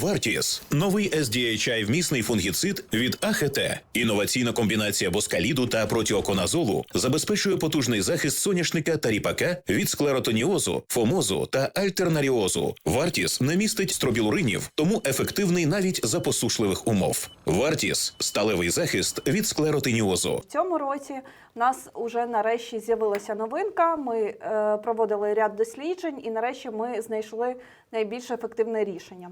Вартіс новий SDHI вмісний фунгіцид від АХТ. Інноваційна комбінація боскаліду та протіоконазолу забезпечує потужний захист соняшника та ріпака від склеротоніозу, фомозу та альтернаріозу. Вартіс не містить стробілуринів, тому ефективний навіть за посушливих умов. Вартіс сталевий захист від склеротоніозу. В цьому році в нас вже нарешті з'явилася новинка. Ми е, проводили ряд досліджень, і нарешті ми знайшли найбільш ефективне рішення.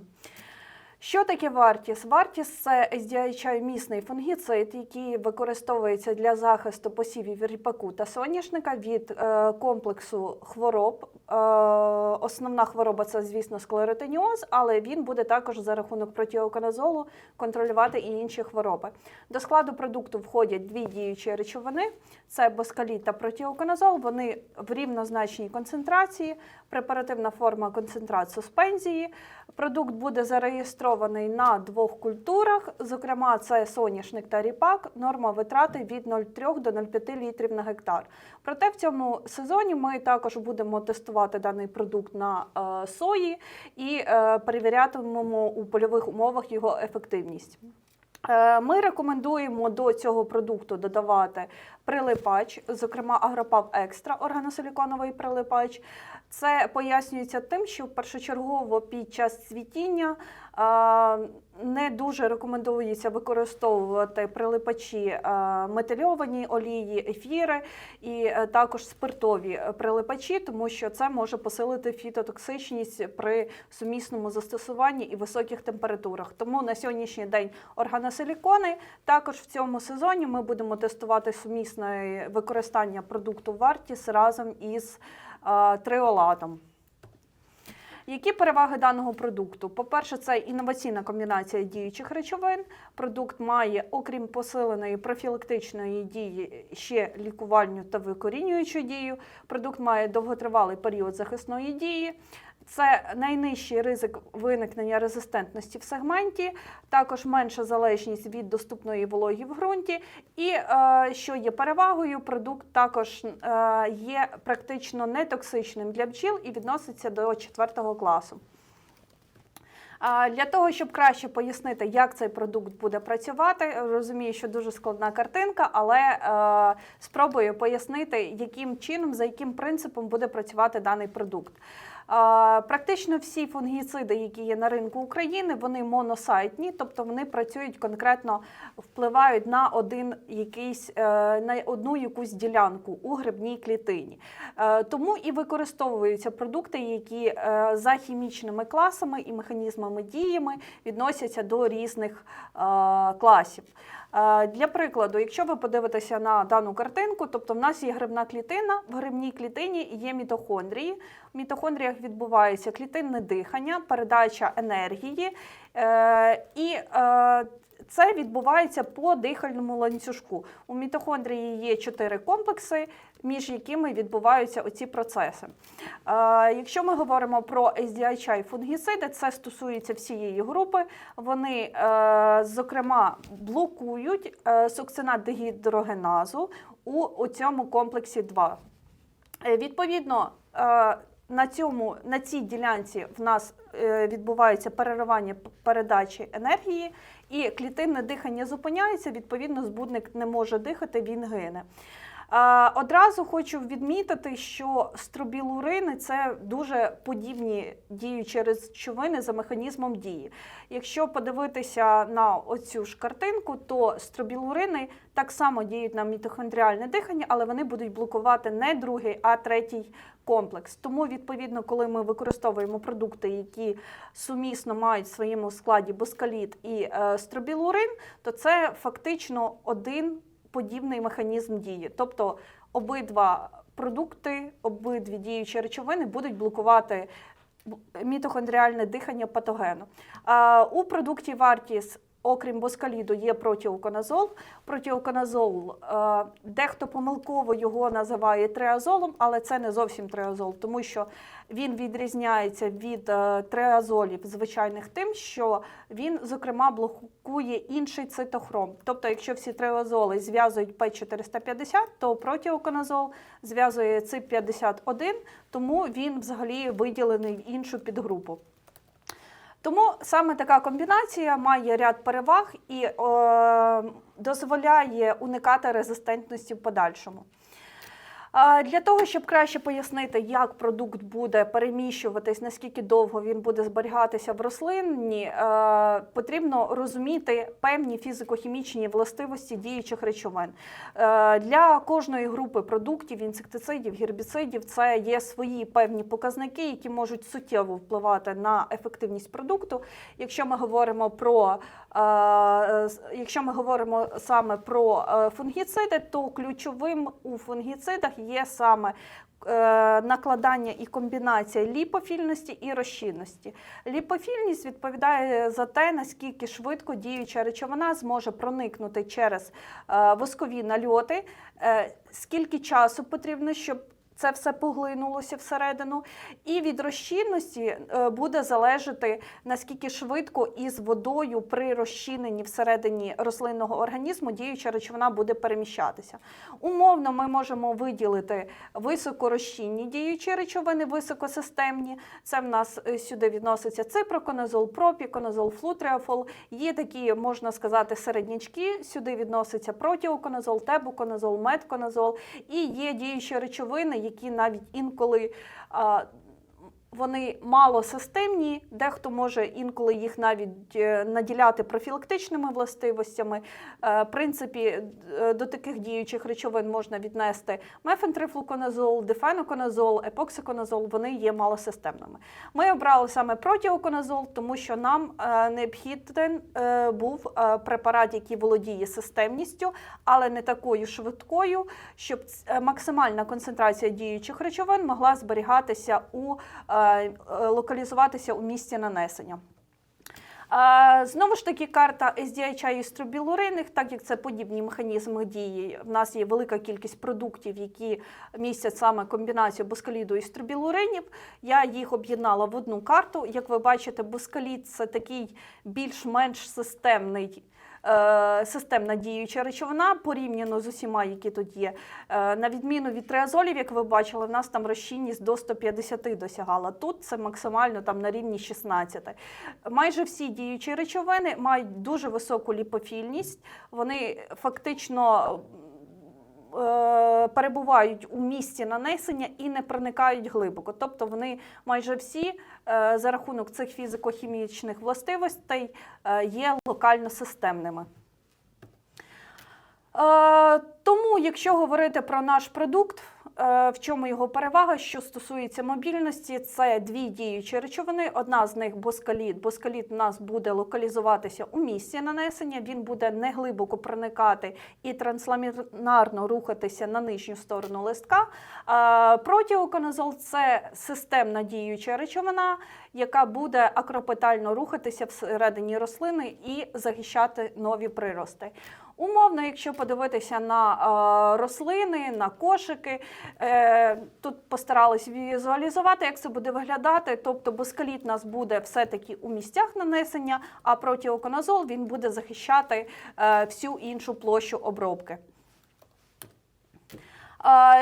Що таке вартіс? Вартіс це SDHI місний фунгіцид, який використовується для захисту посівів ріпаку та соняшника від е, комплексу хвороб. Е, основна хвороба це, звісно, склеротоніоз, але він буде також за рахунок протіоконазолу контролювати і інші хвороби. До складу продукту входять дві діючі речовини: це боскаліт та протіоконазол. Вони в рівнозначній концентрації, препаративна форма концентрат суспензії. Продукт буде зареєстрований на двох культурах, зокрема, це соняшник та ріпак. Норма витрати від 0,3 до 0,5 літрів на гектар. Проте в цьому сезоні ми також будемо тестувати даний продукт на е, сої і е, перевірятимемо у польових умовах його ефективність. Е, Ми рекомендуємо до цього продукту додавати прилипач, зокрема Агропав Екстра, органосиліконовий прилипач. Це пояснюється тим, що першочергово під час цвітіння не дуже рекомендується використовувати прилипачі метильовані олії, ефіри і е, також спиртові прилипачі, тому що це може посилити фітотоксичність при сумісному застосуванні і високих температурах. Тому на сьогоднішній день органосилікони також в цьому сезоні ми будемо тестувати сумісне використання продукту Вартіс разом із триолатом. Які переваги даного продукту? По-перше, це інноваційна комбінація діючих речовин. Продукт має, окрім посиленої профілактичної дії, ще лікувальну та викорінюючу дію. Продукт має довготривалий період захисної дії. Це найнижчий ризик виникнення резистентності в сегменті, також менша залежність від доступної вологі в ґрунті. І е, що є перевагою, продукт також е, є практично нетоксичним для бджіл і відноситься до 4 класу. Для того, щоб краще пояснити, як цей продукт буде працювати, розумію, що дуже складна картинка, але е, спробую пояснити, яким чином, за яким принципом буде працювати даний продукт. Практично всі фунгіциди, які є на ринку України, вони моносайтні, тобто вони працюють конкретно, впливають на один якийсь е, на одну якусь ділянку у грибній клітині. Е, Тому і використовуються продукти, які е, за хімічними класами і механізмами діями відносяться до різних класів. Е, Для прикладу, якщо ви подивитеся на дану картинку, тобто в нас є грибна клітина, в грибній клітині є мітохондрії. В мітохондріях відбувається клітинне дихання, передача енергії. е, І е, це відбувається по дихальному ланцюжку. У мітохондрії є чотири комплекси, між якими відбуваються оці процеси. Якщо ми говоримо про SDHI фунгіциди, це стосується всієї групи. Вони, е, зокрема, блокують е, сукцинат дегідрогеназу у, цьому комплексі 2. Е, Відповідно, на, цьому, на цій ділянці в нас е, відбувається переривання передачі енергії, і клітинне дихання зупиняється, відповідно, збудник не може дихати, він гине. Одразу хочу відмітити, що стробілурини це дуже подібні діючі речовини за механізмом дії. Якщо подивитися на оцю ж картинку, то стробілурини так само діють на мітохондріальне дихання, але вони будуть блокувати не другий, а третій комплекс. Тому, відповідно, коли ми використовуємо продукти, які сумісно мають в своєму складі боскаліт і е, стробілурин, то це фактично один подібний механізм дії. Тобто обидва продукти, обидві діючі речовини будуть блокувати мітохондріальне дихання патогену. У продукті Вартіс, окрім боскаліду, є протіоконазол. Протіоконазол, е, дехто помилково його називає триазолом, але це не зовсім триазол, тому що він відрізняється від е, триазолів звичайних тим, що він, зокрема, блокує інший цитохром. Тобто, якщо всі триазоли зв'язують П450, то протіоконазол зв'язує ЦИП51, тому він взагалі виділений в іншу підгрупу. Тому саме така комбінація має ряд переваг і е, дозволяє уникати резистентності в подальшому. Для того, щоб краще пояснити, як продукт буде переміщуватись, наскільки довго він буде зберігатися в рослині, е, потрібно розуміти певні фізико-хімічні властивості діючих речовин. Е, Для кожної групи продуктів, інсектицидів, гербіцидів це є свої певні показники, які можуть суттєво впливати на ефективність продукту. Якщо ми говоримо про е, якщо ми говоримо саме про фунгіциди, то ключовим у фунгіцидах є саме е, накладання і комбінація ліпофільності і розчинності. Ліпофільність відповідає за те, наскільки швидко діюча речовина зможе проникнути через е, воскові нальоти, е, скільки часу потрібно, щоб це все поглинулося всередину, і від розчинності е, буде залежати наскільки швидко із водою при розчиненні всередині рослинного організму діюча речовина буде переміщатися. Умовно, ми можемо виділити високорозчинні діючі речовини, високосистемні. Це в нас е, сюди відноситься ципроконазол, пропіконазол, флутреофол. Є такі, можна сказати, середнячки. Сюди відноситься протіоконазол, тебуконазол, метконазол. І є діючі речовини, які навіть інколи. Вони малосистемні, дехто може інколи їх навіть е, наділяти профілактичними властивостями. Е, В принципі, е, до таких діючих речовин можна віднести мефентрифлуконазол, дифеноконазол, епоксиконазол, вони є малосистемними. Ми обрали саме протіоконазол, тому що нам необхіден е, був препарат, який володіє системністю, але не такою швидкою, щоб максимальна концентрація діючих речовин могла зберігатися у локалізуватися у місці нанесення. Е, Знову ж таки, карта SDHI і стробілуринних, так як це подібні механізми дії, в нас є велика кількість продуктів, які містять саме комбінацію боскаліду і стробілуринів. Я їх об'єднала в одну карту. Як ви бачите, боскалід це такий більш-менш системний. Е, Системна діюча речовина порівняно з усіма, які тут є. Е, На відміну від триазолів, як ви бачили, в нас там розчинність до 150 досягала. Тут це максимально там на рівні 16. Майже всі діючі речовини мають дуже високу ліпофільність. Вони фактично е, перебувають у місці нанесення і не проникають глибоко. Тобто вони майже всі е, за рахунок цих фізико-хімічних властивостей е, є локально системними. Е, Тому, якщо говорити про наш продукт, в чому його перевага, що стосується мобільності, це дві діючі речовини. Одна з них боскаліт. Боскаліт у нас буде локалізуватися у місці нанесення, він буде неглибоко проникати і трансламінарно рухатися на нижню сторону листка. Е, Протіоконазол це системна діюча речовина, яка буде акропетально рухатися всередині рослини і захищати нові прирости. Умовно, якщо подивитися на е, рослини, на кошики, е, тут постарались візуалізувати, як це буде виглядати. Тобто боскаліт нас буде все-таки у місцях нанесення, а протіоконазол він буде захищати е, всю іншу площу обробки.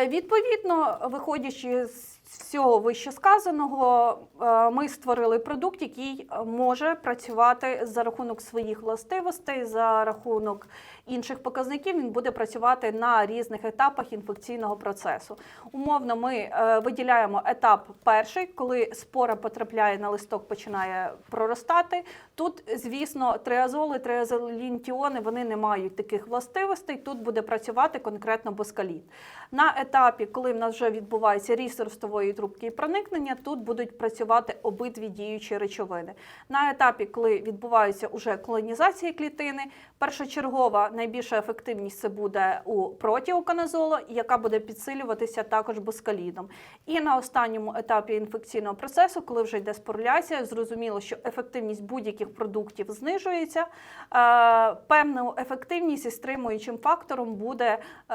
Відповідно, виходячи з всього вищесказаного, е, ми створили продукт, який е, може працювати за рахунок своїх властивостей, за рахунок інших показників. Він буде працювати на різних етапах інфекційного процесу. Умовно, ми е, виділяємо етап перший, коли спора потрапляє на листок, починає проростати. Тут, звісно, триазоли, триазолінтіони вони не мають таких властивостей. Тут буде працювати конкретно боскаліт. На етапі, коли в нас вже відбувається ріст ростової трубки проникнення, тут будуть працювати обидві діючі речовини. На етапі, коли відбувається уже колонізація клітини, першочергова найбільша ефективність це буде у протіоконазолу, яка буде підсилюватися також боскалідом. І на останньому етапі інфекційного процесу, коли вже йде споруляція, зрозуміло, що ефективність будь-яких продуктів знижується. Е, Певну ефективність і стримуючим фактором буде е,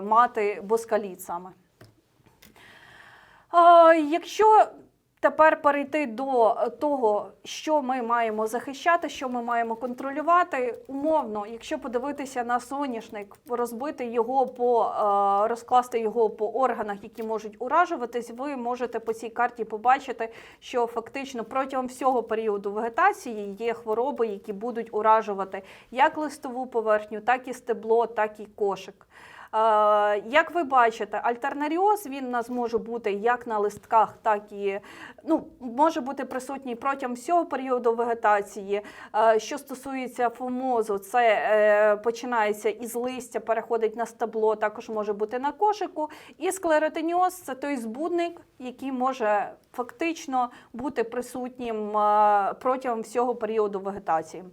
мати боскалід саме. Якщо тепер перейти до того, що ми маємо захищати, що ми маємо контролювати. Умовно, якщо подивитися на соняшник, розбити його по е, розкласти його по органах, які можуть уражуватись, ви можете по цій карті побачити, що фактично протягом всього періоду вегетації є хвороби, які будуть уражувати як листову поверхню, так і стебло, так і кошик. Як ви бачите, альтернаріоз він у нас може бути як на листках, так і ну, може бути присутній протягом всього періоду вегетації. Що стосується фомозу, це е, починається із листя, переходить на стебло, також може бути на кошику. І склеротиніоз це той збудник, який може фактично бути присутнім протягом всього періоду вегетації.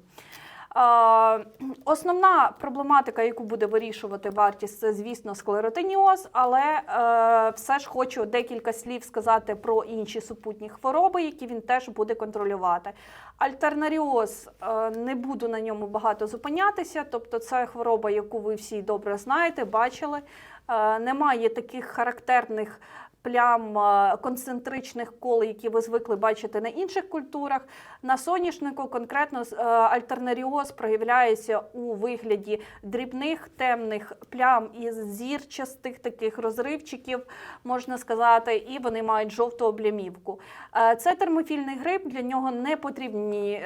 Основна проблематика, яку буде вирішувати вартість, це, звісно, склеротиніоз, але е, все ж хочу декілька слів сказати про інші супутні хвороби, які він теж буде контролювати. Альтернаріоз е, не буду на ньому багато зупинятися, тобто це хвороба, яку ви всі добре знаєте, бачили. Е, немає таких характерних плям е, концентричних кол, які ви звикли бачити на інших культурах. На соняшнику конкретно е, альтернаріоз проявляється у вигляді дрібних темних плям із зірчастих таких розривчиків, можна сказати, і вони мають жовту облямівку. Е, Це термофільний гриб, для нього не потрібні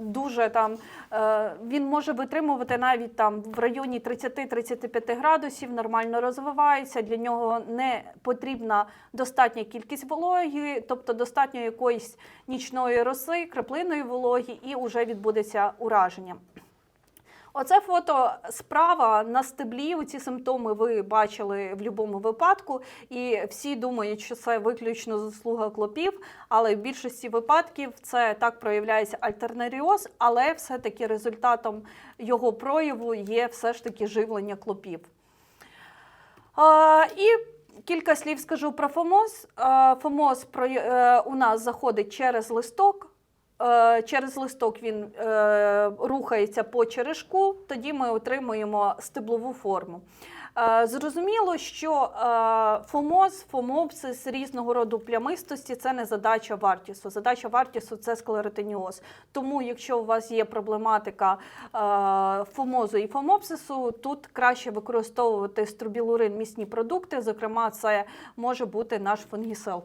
дуже там. Він може витримувати навіть там в районі 30-35 градусів, нормально розвивається. Для нього не потрібна достатня кількість вологи, тобто достатньо якоїсь нічної роси, краплиної вологи, і вже відбудеться ураження. Оце фото справа на стеблі. Ці симптоми ви бачили в будь-якому випадку, і всі думають, що це виключно заслуга клопів. Але в більшості випадків це так проявляється альтернаріоз, але все-таки результатом його прояву є все ж таки живлення клопів. І кілька слів скажу про ФОМОЗ. А, ФОМОЗ е, у нас заходить через листок. Е, Через листок він е, рухається по черешку, тоді ми отримуємо стеблову форму. Е, Зрозуміло, що е, фомоз, фомопсис різного роду плямистості це не задача вартісу. Задача вартісу це склеротиніоз. Тому, якщо у вас є проблематика е, фомозу і фомопсису, тут краще використовувати струбілурин місні продукти. Зокрема, це може бути наш фунгісел.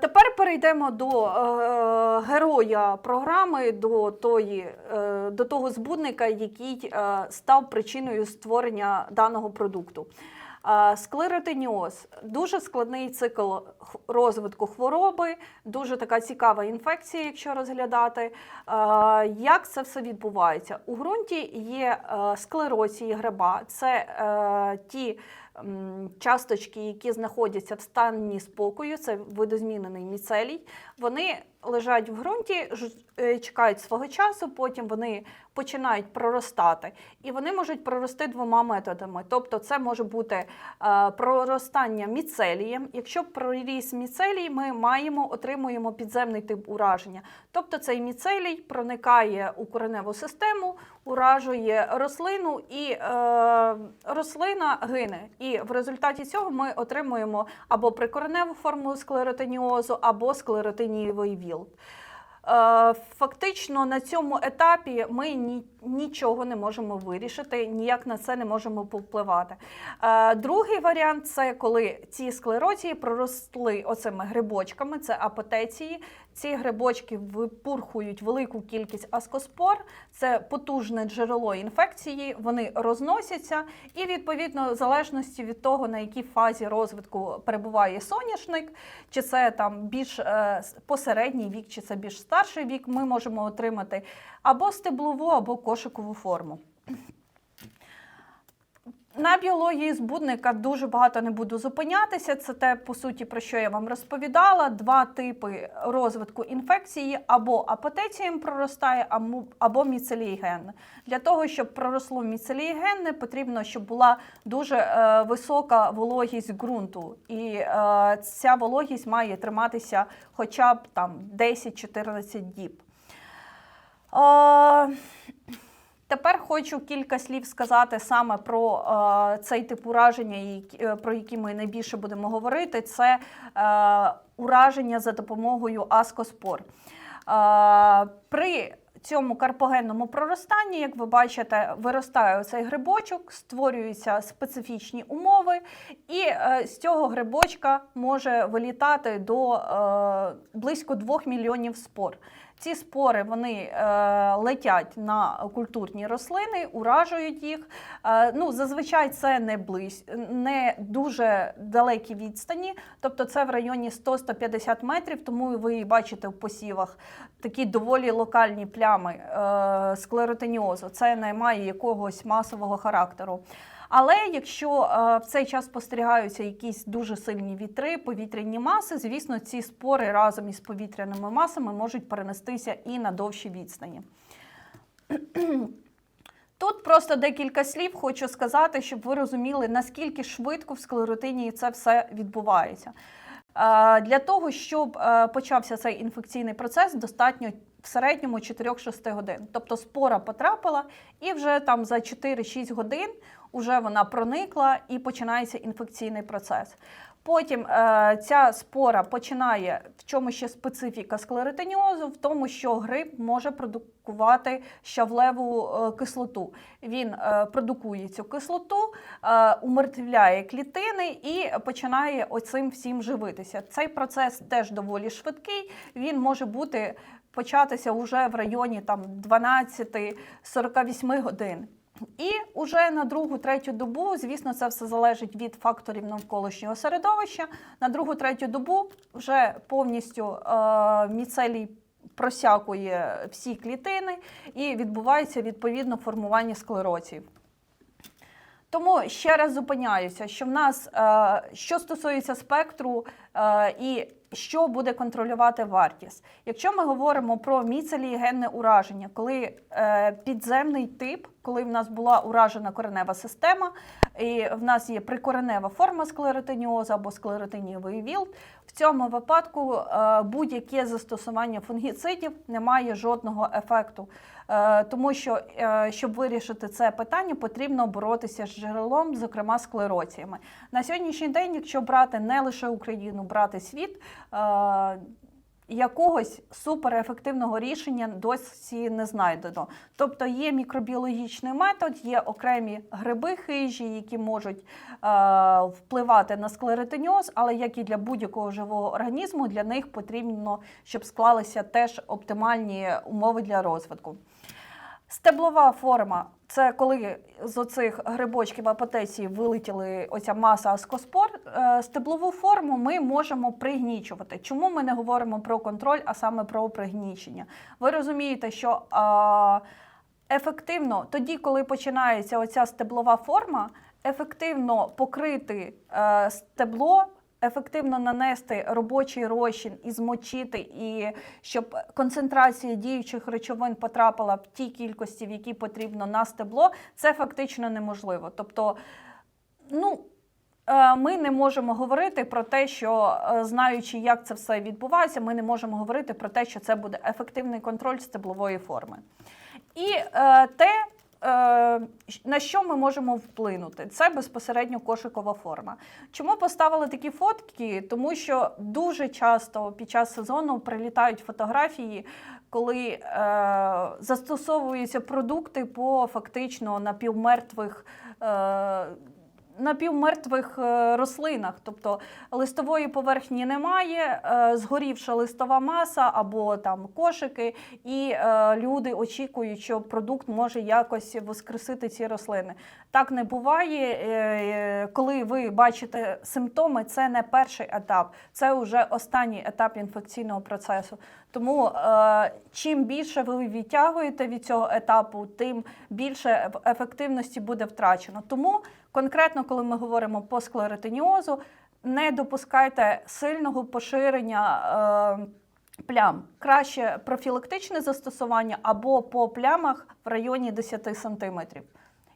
Тепер перейдемо до е, героя програми, до, тої, е, до того збудника, який е, став причиною створення даного продукту. Е, Склеротиніоз дуже складний цикл розвитку хвороби, дуже така цікава інфекція, якщо розглядати. Е, Як це все відбувається? У ґрунті є е, склероції гриба, це е, ті часточки, які знаходяться в стані спокою, це видозмінений міцелій. Вони лежать в ґрунті, е, чекають свого часу, потім вони починають проростати. І вони можуть прорости двома методами. Тобто, це може бути е, проростання міцелієм. Якщо проріс міцелій, ми маємо отримуємо підземний тип ураження. Тобто цей міцелій проникає у кореневу систему, уражує рослину, і е, рослина гине. І в результаті цього ми отримуємо або прикореневу форму склеротиніозу, або склеротинієвий віл. Е, Фактично на цьому етапі ми ні, нічого не можемо вирішити, ніяк на це не можемо повпливати. Е, Другий варіант це коли ці склерозії проросли оцими грибочками, це апотеції. Ці грибочки випурхують велику кількість аскоспор, це потужне джерело інфекції, вони розносяться, і відповідно, в залежності від того, на якій фазі розвитку перебуває соняшник, чи це там більш е, посередній вік, чи це більш старший вік, ми можемо отримати або стеблову, або кошикову форму. На біології збудника дуже багато не буду зупинятися. Це те, по суті, про що я вам розповідала. Два типи розвитку інфекції або апотецієм проростає, або- міцелієгенне. Для того, щоб проросло міцелієгенне, потрібно, щоб була дуже е, висока вологість ґрунту. І е, ця вологість має триматися хоча б там 10-14 діб. Е, Тепер хочу кілька слів сказати саме про е, цей тип ураження, е, про які ми найбільше будемо говорити. Це е, ураження за допомогою аскоспор. Е, при цьому карпогенному проростанні, як ви бачите, виростає оцей грибочок, створюються специфічні умови, і е, з цього грибочка може вилітати до е, близько 2 мільйонів спор. Ці спори вони е, летять на культурні рослини, уражують їх. Е, ну, зазвичай це не близь, не дуже далекі відстані, тобто це в районі 100-150 метрів, тому ви бачите в посівах такі доволі локальні плями е, склеротиніозу. Це не має якогось масового характеру. Але якщо е, в цей час спостерігаються якісь дуже сильні вітри, повітряні маси, звісно, ці спори разом із повітряними масами можуть перенестися і на довші відстані. Тут просто декілька слів хочу сказати, щоб ви розуміли, наскільки швидко в склеротинії це все відбувається. Е, Для того, щоб е, почався цей інфекційний процес, достатньо в середньому 4-6 годин. Тобто спора потрапила, і вже там за 4-6 годин вже вона проникла і починається інфекційний процес. Потім е, ця спора починає, в чому ще специфіка склеротиніозу, в тому, що гриб може продукувати щавлеву е, кислоту. Він е, продукує цю кислоту, е, умертвляє клітини і починає оцим всім живитися. Цей процес теж доволі швидкий. Він може бути початися вже в районі там 12-48 годин. І уже на другу третю добу, звісно, це все залежить від факторів навколишнього середовища. На другу третю добу вже повністю е, міцелій просякує всі клітини і відбувається відповідно формування склероців. Тому ще раз зупиняюся, що в нас, е, що стосується спектру е, і що буде контролювати вартість. Якщо ми говоримо про міцелігенне ураження, коли е, підземний тип, коли в нас була уражена коренева система, і в нас є прикоренева форма склеротиніозу або склеротинієвий віл, в цьому випадку е, будь-яке застосування фунгіцидів не має жодного ефекту. Е, Тому що, е, щоб вирішити це питання, потрібно боротися з джерелом, зокрема склероціями. На сьогоднішній день, якщо брати не лише Україну, брати світ. Якогось суперефективного рішення досі не знайдено. Тобто є мікробіологічний метод, є окремі гриби хижі, які можуть е, впливати на склеротиніоз, але як і для будь-якого живого організму, для них потрібно, щоб склалися теж оптимальні умови для розвитку. Стеблова форма це коли з оцих грибочків апотеції вилетіли оця маса аскоспор. Е, Стеблову форму ми можемо пригнічувати. Чому ми не говоримо про контроль, а саме про пригнічення? Ви розумієте, що а, ефективно тоді, коли починається оця стеблова форма, ефективно покрити е, стебло. Ефективно нанести робочий розчин і змочити, і щоб концентрація діючих речовин потрапила в ті кількості, в які потрібно на стебло, це фактично неможливо. Тобто, ну. е, Ми не можемо говорити про те, що е, знаючи, як це все відбувається, ми не можемо говорити про те, що це буде ефективний контроль стеблової форми. І е, те, на що ми можемо вплинути, це безпосередньо кошикова форма. Чому поставили такі фотки? Тому що дуже часто під час сезону прилітають фотографії, коли е, застосовуються продукти по фактично напівмертвих. Е, напівмертвих е, рослинах, тобто листової поверхні немає, е, згорівша листова маса або там кошики, і е, люди очікують, що продукт може якось воскресити ці рослини. Так не буває. Коли ви бачите симптоми, це не перший етап, це вже останній етап інфекційного процесу. Тому е, чим більше ви відтягуєте від цього етапу, тим більше ефективності буде втрачено. Тому конкретно, коли ми говоримо по склеротиніозу, не допускайте сильного поширення. Е, Плям краще профілактичне застосування або по плямах в районі 10 см,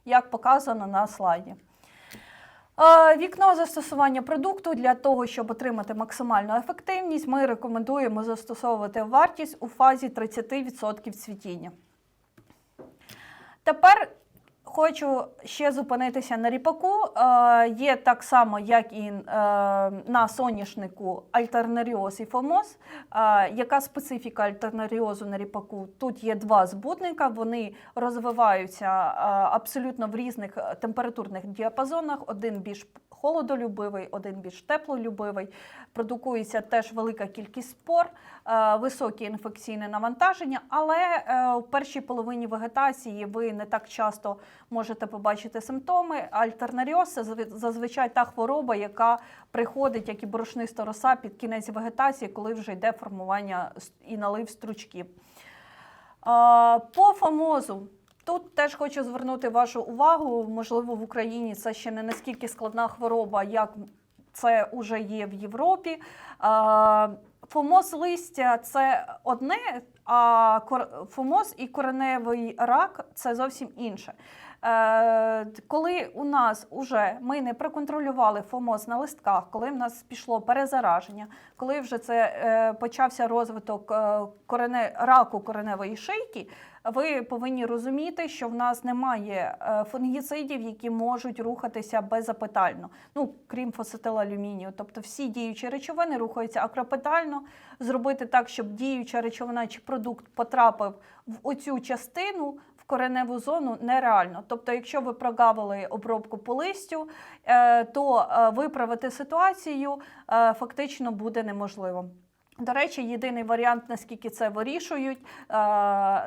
як показано на слайді. Е, Вікно застосування продукту для того, щоб отримати максимальну ефективність, ми рекомендуємо застосовувати вартість у фазі 30% цвітіння. Тепер хочу ще зупинитися на ріпаку. Е, є так само, як і е, на соняшнику альтернаріоз і фомоз. Е, яка специфіка альтернаріозу на ріпаку? Тут є два збудника, вони розвиваються е, абсолютно в різних е, температурних діапазонах. Один більш холодолюбивий, один більш теплолюбивий. Продукується теж велика кількість спор, е, високе інфекційне навантаження, але е, в першій половині вегетації ви не так часто можете побачити симптоми. Альтернаріоз це зазвичай та хвороба, яка приходить, як і борошниста роса, під кінець вегетації, коли вже йде формування і налив стручків. По фомозу. Тут теж хочу звернути вашу увагу. Можливо, в Україні це ще не наскільки складна хвороба, як це вже є в Європі. Фомоз листя це одне, а фомоз і кореневий рак це зовсім інше. Е, коли у нас уже ми не проконтролювали фомоз на листках, коли в нас пішло перезараження, коли вже це е, почався розвиток е, корене, раку кореневої шийки, ви повинні розуміти, що в нас немає е, фунгіцидів, які можуть рухатися безапетально, ну крім фосетиlalюмінію. Тобто всі діючі речовини рухаються акропетально. Зробити так, щоб діюча речовина чи продукт потрапив в оцю частину. Кореневу зону нереально. Тобто, якщо ви прогавили обробку по листю, е, то е, виправити ситуацію фактично буде неможливо. До речі, єдиний варіант, наскільки це вирішують е,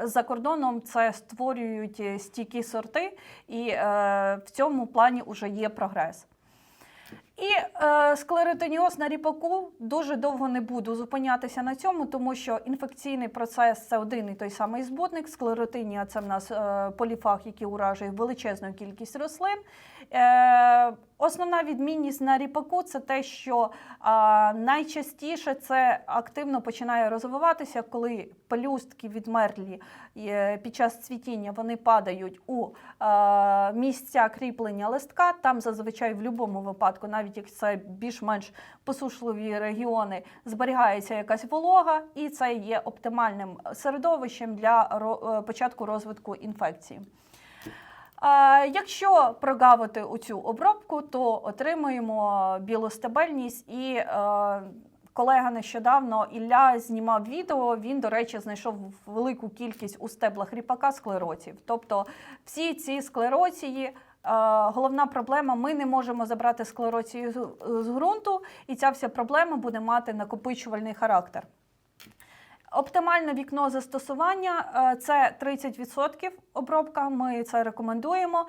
за кордоном, це створюють е, стійкі сорти, і е, в цьому плані вже є прогрес. І е, склеротиніоз на ріпаку дуже довго не буду зупинятися на цьому, тому що інфекційний процес це один і той самий збудник. Склеротинія це в нас е, поліфаг, який уражує величезну кількість рослин. Е, основна відмінність на ріпаку це те, що е, найчастіше це активно починає розвиватися, коли пелюстки відмерлі е, під час цвітіння вони падають у е, місця кріплення листка. Там зазвичай в будь-якому випадку, навіть як це більш-менш посушливі регіони, зберігається якась волога, і це є оптимальним середовищем для е, початку розвитку інфекції. Якщо прогавити у цю обробку, то отримуємо білостабельність і е, колега нещодавно Ілля знімав відео. Він, до речі, знайшов велику кількість у стеблах ріпака склероців. Тобто всі ці склероції. Головна проблема: ми не можемо забрати склероцію з ґрунту, і ця вся проблема буде мати накопичувальний характер. Оптимальне вікно застосування е, це 30% обробка. Ми це рекомендуємо. Е,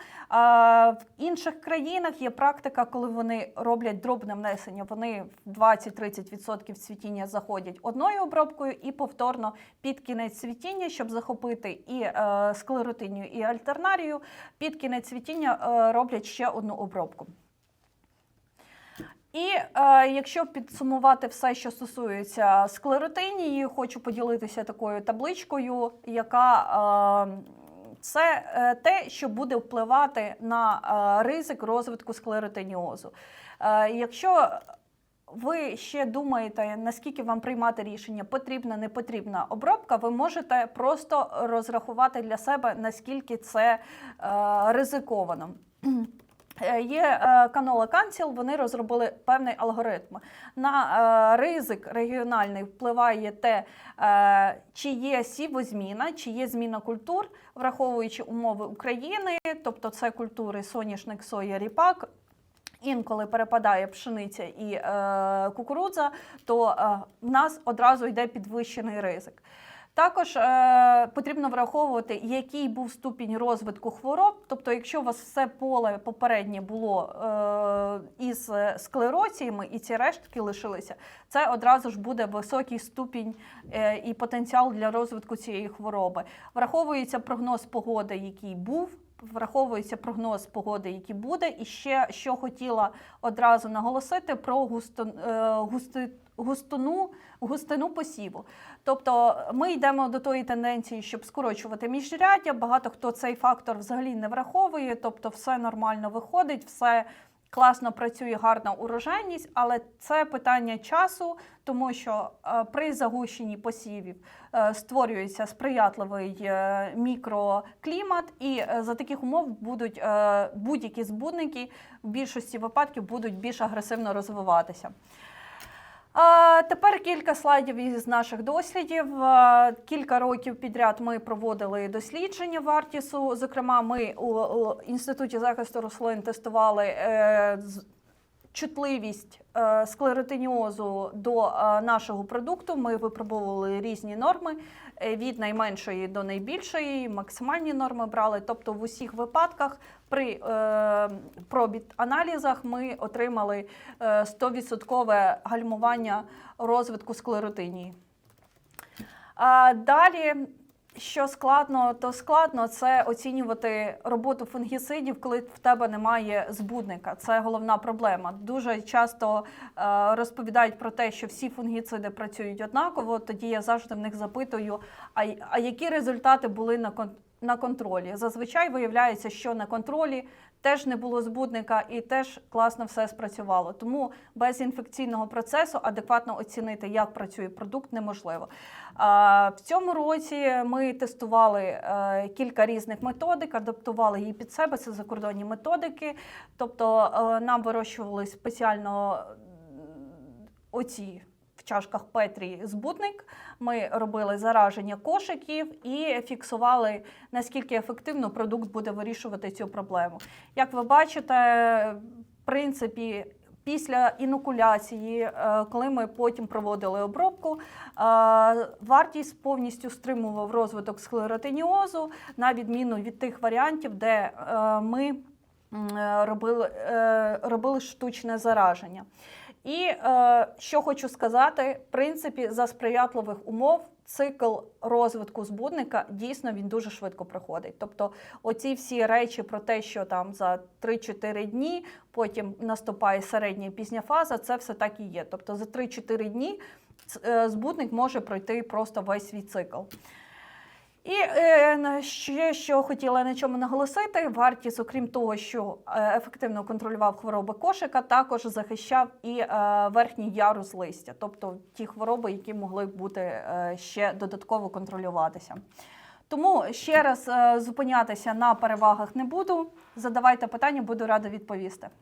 В інших країнах є практика, коли вони роблять дробне внесення. Вони в 20-30% цвітіння заходять одною обробкою і повторно під кінець цвітіння, щоб захопити і е, склеротинію, і альтернарію. Під кінець цвітіння роблять ще одну обробку. І е, якщо підсумувати все, що стосується склеротинії, хочу поділитися такою табличкою, яка е, це е, те, що буде впливати на е, ризик розвитку склеротиніозу. Е, якщо ви ще думаєте, наскільки вам приймати рішення, потрібна, не потрібна обробка, ви можете просто розрахувати для себе, наскільки це ризиковано. Е, Є е, канола Канціл, вони розробили певний алгоритм. На е, ризик регіональний впливає те, е, чи є сівозміна, чи є зміна культур, враховуючи умови України, тобто це культури соняшник, соя, ріпак. Інколи перепадає пшениця і е, кукурудза, то е, в нас одразу йде підвищений ризик. Також е, потрібно враховувати, який був ступінь розвитку хвороб. Тобто, якщо у вас все поле попереднє було е, із склероціями і ці рештки лишилися, це одразу ж буде високий ступінь е, і потенціал для розвитку цієї хвороби. Враховується прогноз погоди, який був. Враховується прогноз погоди, який буде, і ще що хотіла одразу наголосити про густо, е, густи, густину, густину посіву. Тобто ми йдемо до тої тенденції, щоб скорочувати міжряддя. Багато хто цей фактор взагалі не враховує, тобто все нормально виходить, все Класно працює гарна урожайність, але це питання часу, тому що е, при загущенні посівів е, створюється сприятливий е, мікроклімат, і за таких умов будуть будь-які збудники в більшості випадків будуть більш агресивно розвиватися. Тепер кілька слайдів із наших дослідів. Кілька років підряд ми проводили дослідження вартісу. Зокрема, ми у, інституті захисту рослин тестували е, чутливість е, склеротиніозу до е, нашого продукту. Ми випробовували різні норми від найменшої до найбільшої, максимальні норми брали. Тобто, в усіх випадках при е, пробіт-аналізах ми отримали е, 100% гальмування розвитку склеротинії. Далі, що складно, то складно це оцінювати роботу фунгіцидів, коли в тебе немає збудника. Це головна проблема. Дуже часто е, розповідають про те, що всі фунгіциди працюють однаково. Тоді я завжди в них запитую, а, які результати були на на контролі? Зазвичай виявляється, що на контролі теж не було збудника і теж класно все спрацювало. Тому без інфекційного процесу адекватно оцінити, як працює продукт, неможливо. В цьому році ми тестували е, кілька різних методик, адаптували її під себе. Це закордонні методики. Тобто е, нам вирощували спеціально оці. Чашках Петрі збутник. Ми робили зараження кошиків і фіксували, наскільки ефективно продукт буде вирішувати цю проблему. Як ви бачите, в принципі, після інокуляції, е, коли ми потім проводили обробку, е, вартість повністю стримував розвиток склеротиніозу, на відміну від тих варіантів, де е, ми робили, робили штучне зараження. І е, що хочу сказати, в принципі, за сприятливих умов цикл розвитку збудника дійсно він дуже швидко проходить. Тобто, оці всі речі про те, що там за 3-4 дні потім наступає середня пізня фаза, це все так і є. Тобто за 3-4 дні е, збудник може пройти просто весь свій цикл. І е, ще що хотіла на чому наголосити, вартість, окрім того, що е, ефективно контролював хвороби кошика, також захищав і е, верхній ярус листя, тобто ті хвороби, які могли бути ще додатково контролюватися. Тому ще раз зупинятися на перевагах не буду. Задавайте питання, буду рада відповісти.